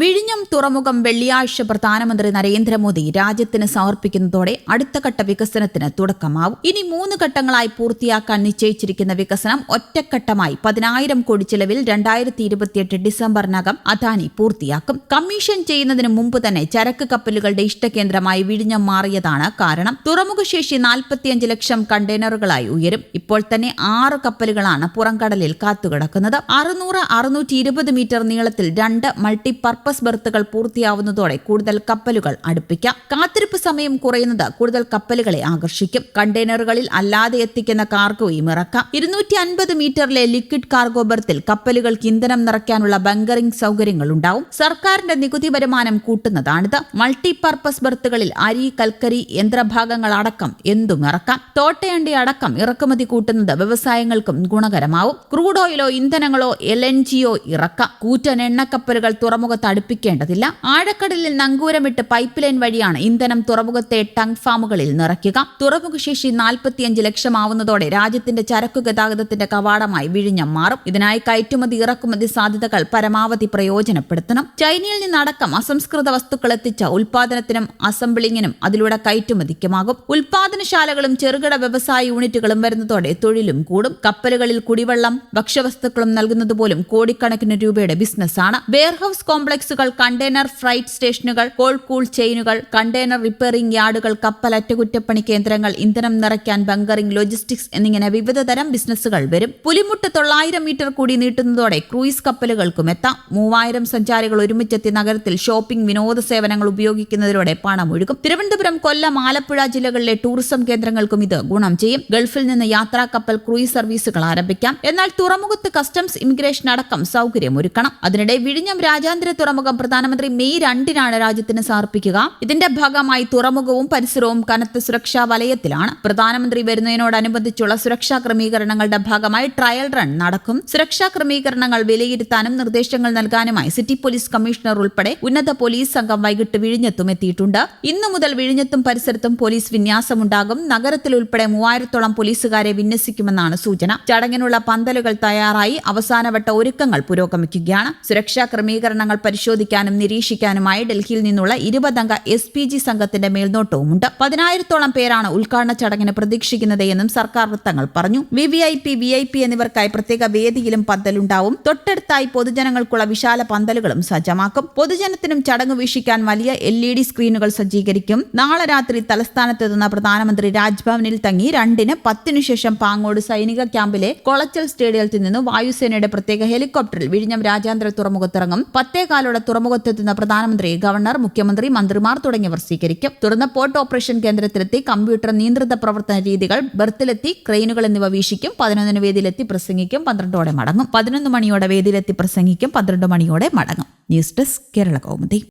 വിഴിഞ്ഞം തുറമുഖം വെള്ളിയാഴ്ച പ്രധാനമന്ത്രി നരേന്ദ്രമോദി രാജ്യത്തിന് സമർപ്പിക്കുന്നതോടെ അടുത്ത ഘട്ട വികസനത്തിന് തുടക്കമാവും. ഇനി മൂന്ന് ഘട്ടങ്ങളായി പൂർത്തിയാക്കാൻ നിശ്ചയിച്ചിരിക്കുന്ന വികസനം ഒറ്റഘട്ടമായി പതിനായിരം കോടി ചിലവിൽ രണ്ടായിരത്തി ഇരുപത്തിയെട്ട് ഡിസംബറിനകം അദാനി പൂർത്തിയാക്കും. കമ്മീഷൻ ചെയ്യുന്നതിന് മുമ്പ് തന്നെ ചരക്ക് കപ്പലുകളുടെ ഇഷ്ടകേന്ദ്രമായി വിഴിഞ്ഞം മാറിയതാണ് കാരണം. തുറമുഖശേഷി നാൽപ്പത്തിയഞ്ച് ലക്ഷം കണ്ടെയ്നറുകളായി ഉയരും. ഇപ്പോൾ തന്നെ ആറ് കപ്പലുകളാണ് പുറംകടലിൽ കാത്തുകിടക്കുന്നത്. അറുന്നൂറ് അറുന്നൂറ്റി ഇരുപത് മീറ്റർ നീളത്തിൽ രണ്ട് മൾട്ടി പർപ്പസ് ബെർത്തുകൾ പൂർത്തിയാവുന്നതോടെ കൂടുതൽ കപ്പലുകൾ അടുപ്പിക്കാം. കാത്തിരിപ്പ് സമയം കുറയുന്നത് കൂടുതൽ കപ്പലുകളെ ആകർഷിക്കും. കണ്ടെയ്നറുകളിൽ അല്ലാതെ എത്തിക്കുന്ന കാർഗോയും ഇറക്കാം. ഇരുന്നൂറ്റി അൻപത് മീറ്ററിലെ ലിക്വിഡ് കാർഗോ ബർത്തിൽ കപ്പലുകൾക്ക് ഇന്ധനം നിറയ്ക്കാനുള്ള ബങ്കറിംഗ് സൗകര്യങ്ങൾ ഉണ്ടാവും. സർക്കാരിന്റെ നികുതി വരുമാനം കൂട്ടുന്നതാണിത്. മൾട്ടി പർപ്പസ് ബെർത്തുകളിൽ അരി കൽക്കരി യന്ത്രഭാഗങ്ങൾ അടക്കം എന്തും ഇറക്കാം. തോട്ടയണ്ടി അടക്കം ഇറക്കുമതി കൂട്ടുന്നത് വ്യവസായങ്ങൾക്കും ഗുണകരമാവും. ക്രൂഡ് ഓയിലോ ഇന്ധനങ്ങളോ എൽ എൻ ജിയോ ഇറക്കാം. കൂറ്റൻ എണ്ണക്കപ്പലുകൾ തുറമുഖത്ത് അടുപ്പിക്കേണ്ടതില്ല. ആഴക്കടലിൽ നങ്കൂരമിട്ട് പൈപ്പ് ലൈൻ വഴിയാണ് ഇന്ധനം തുറമുഖത്തെ ടങ് ഫാമുകളിൽ നിറയ്ക്കുക. തുറമുഖ ശേഷി നാൽപ്പത്തിയഞ്ച് ലക്ഷമാവുന്നതോടെ രാജ്യത്തിന്റെ ചരക്കു ഗതാഗതത്തിന്റെ കവാടമായി വിഴിഞ്ഞം മാറും. ഇതിനായി കയറ്റുമതി ഇറക്കുമതി സാധ്യതകൾ പരമാവധി പ്രയോജനപ്പെടുത്തണം. ചൈനയിൽ നിന്നടക്കം അസംസ്കൃത വസ്തുക്കൾ എത്തിച്ച ഉൽപാദനത്തിനും അസംബ്ലിങ്ങിനും അതിലൂടെ കയറ്റുമതിക്കുമാകും. ഉൽപാദനശാലകളും ചെറുകിട വ്യവസായ യൂണിറ്റുകളും വരുന്നതോടെ തൊഴിലും കൂടും. കപ്പലുകളിൽ കുടിവെള്ളം ഭക്ഷ്യവസ്തുക്കളും നൽകുന്നത് പോലും കോടിക്കണക്കിന് രൂപയുടെ ബിസിനസ്സാണ്. വെയർഹൌസ് കോംപ്ലക്സുകൾ കണ്ടെയ്നർ ഫ്രൈറ്റ് സ്റ്റേഷനുകൾ കോൾ കൂൾ ചെയിനുകൾ കണ്ടെയ്നർ റിപ്പയറിംഗ് യാർഡുകൾ കപ്പൽ അറ്റകുറ്റപ്പണി കേന്ദ്രങ്ങൾ ഇന്ധനം നിറയ്ക്കാൻ ബങ്കറിംഗ് ലോജിസ്റ്റിക്സ് എന്നിങ്ങനെ വിവിധ തരം ബിസിനസ്സുകൾ വരും. പുലിമുട്ട് തൊള്ളായിരം മീറ്റർ കൂടി നീട്ടുന്നതോടെ ക്രൂയിസ് കപ്പലുകൾക്കും എത്താം. മൂവായിരം സഞ്ചാരികൾ ഒരുമിച്ചെത്തി നഗരത്തിൽ ഷോപ്പിംഗ് വിനോദ സേവനങ്ങൾ ഉപയോഗിക്കുന്നതിലൂടെ പണം ഒഴുകും തിരുവനന്തപുരം കൊല്ലം ആലപ്പുഴ ജില്ലകളിലെ ടൂറിസം കേന്ദ്രങ്ങൾക്കും ഇത് ഗുണം ചെയ്യും. ഗൾഫിൽ നിന്ന് യാത്രാ കപ്പൽ ക്രൂയിസ് സർവീസുകൾ ആരംഭിക്കാം. എന്നാൽ തുറമുഖത്ത് കസ്റ്റംസ് ഇമിഗ്രേഷൻ അടക്കം സൗകര്യമൊരുക്കണം. അതിനിടെ വിഴിഞ്ഞം രാജ്യാന്തര തുറമുഖം പ്രധാനമന്ത്രി മെയ് രണ്ടിനാണ് രാജ്യത്തിന് സമർപ്പിക്കുക. ഇതിന്റെ ഭാഗമായി തുറമുഖവും പരിസരവും കനത്ത സുരക്ഷാ വലയത്തിലാണ്. പ്രധാനമന്ത്രി വരുന്നതിനോടനുബന്ധിച്ചുള്ള സുരക്ഷാ ക്രമീകരണങ്ങളുടെ ഭാഗമായി ട്രയൽ റൺ നടക്കും. സുരക്ഷാ ക്രമീകരണങ്ങൾ വിലയിരുത്താനും നിർദ്ദേശങ്ങൾ നൽകാനുമായി സിറ്റി പോലീസ് കമ്മീഷണർ ഉൾപ്പെടെ ഉന്നത പോലീസ് സംഘം വൈകിട്ട് വിഴിഞ്ഞത്തും എത്തിയിട്ടുണ്ട്. ഇന്നു മുതൽ വിഴിഞ്ഞത്തും പരിസരത്തും പോലീസ് വിന്യാസമുണ്ടാകും. നഗരത്തിൽ ഉൾപ്പെടെ മൂവായിരത്തോളം പോലീസുകാരെ വിന്യസിക്കുമെന്നാണ് സൂചന. ചടങ്ങിനുള്ള പന്തലുകൾ തയ്യാറായി. അവസാനവട്ട ഒരുക്കങ്ങൾ പുരോഗമിക്കുകയാണ്. സുരക്ഷാ ക്രമീകരണങ്ങൾ പരിശോധിക്കാനും നിരീക്ഷിക്കാനുമായി ഡൽഹിയിൽ നിന്നുള്ള ഇരുപതംഗ എസ് പി ജി സംഘത്തിന്റെ മേൽനോട്ടവുമുണ്ട്. പതിനായിരത്തോളം പേരാണ് ഉദ്ഘാടന ചടങ്ങിന് പ്രതീക്ഷിക്കുന്നത് എന്നും സർക്കാർ വൃത്തങ്ങൾ പറഞ്ഞു. V V I P V I P എന്നിവർക്കായി പ്രത്യേക വേദിയിലും പന്തലുണ്ടാവും. തൊട്ടടുത്തായി പൊതുജനങ്ങൾക്കുള്ള വിശാല പന്തലുകളും സജ്ജമാക്കും. പൊതുജനത്തിനും ചടങ്ങ് വീക്ഷിക്കാൻ വലിയ എൽ ഇ ഡി സ്ക്രീനുകൾ സജ്ജീകരിക്കും. നാളെ രാത്രി തലസ്ഥാനത്തെത്തുന്ന പ്രധാനമന്ത്രി രാജ്ഭവനിൽ തങ്ങി രണ്ടിന് പത്തിനു ശേഷം പാങ്ങോട് സൈനിക ക്യാമ്പിലെ കൊളച്ചൽ സ്റ്റേഡിയത്തിൽ നിന്ന് വായുസേനയുടെ പ്രത്യേക ഹെലികോപ്റ്ററിൽ വിഴിഞ്ഞം രാജ്യാന്തര തുറമുഖത്തിറങ്ങും. പത്തേകാലോടെ തുറമുഖത്തെത്തുന്ന പ്രധാനമന്ത്രി ഗവർണർ മുഖ്യമന്ത്രി മന്ത്രിമാർ തുടങ്ങിയവർ സ്വീകരിക്കും. തുടർന്ന് പോർട്ട് ഓപ്പറേഷൻ കേന്ദ്രത്തിലെത്തി കമ്പ്യൂട്ടർ നിയന്ത്രിത പ്രവർത്തന രീതികൾ ബർത്തിലെത്തി ക്രെയിനുകൾ എന്നിവ വീക്ഷിക്കും പതിനൊന്നിന് വേദിയിലെത്തി പ്രസംഗിക്കും പന്ത്രണ്ടോടെ മടങ്ങും. പതിനൊന്ന് മണിയോടെ വേദിയിലെത്തി പ്രസംഗിക്കും പന്ത്രണ്ട് മണിയോടെ മടങ്ങും. News desk Kerala Kaumudi.